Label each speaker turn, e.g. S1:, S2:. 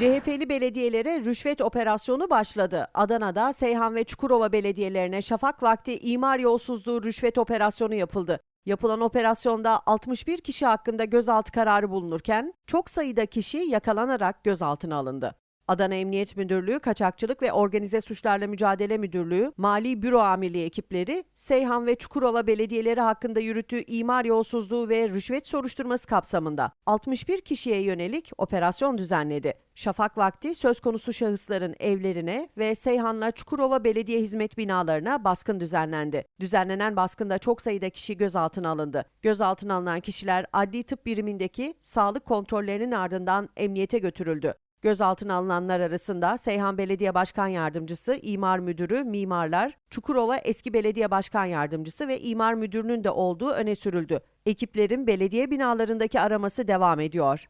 S1: CHP'li belediyelere rüşvet operasyonu başladı. Adana'da Seyhan ve Çukurova belediyelerine şafak vakti imar yolsuzluğu rüşvet operasyonu yapıldı. Yapılan operasyonda 61 kişi hakkında gözaltı kararı bulunurken çok sayıda kişi yakalanarak gözaltına alındı. Adana Emniyet Müdürlüğü, Kaçakçılık ve Organize Suçlarla Mücadele Müdürlüğü, Mali Büro Amirliği ekipleri, Seyhan ve Çukurova belediyeleri hakkında yürüttüğü imar yolsuzluğu ve rüşvet soruşturması kapsamında 61 kişiye yönelik operasyon düzenledi. Şafak vakti söz konusu şahısların evlerine ve Seyhan'la Çukurova belediye hizmet binalarına baskın düzenlendi. Düzenlenen baskında çok sayıda kişi gözaltına alındı. Gözaltına alınan kişiler adli tıp birimindeki sağlık kontrollerinin ardından emniyete götürüldü. Gözaltına alınanlar arasında Seyhan Belediye Başkan Yardımcısı, İmar Müdürü, mimarlar, Çukurova Eski Belediye Başkan Yardımcısı ve İmar Müdürü'nün de olduğu öne sürüldü. Ekiplerin belediye binalarındaki araması devam ediyor.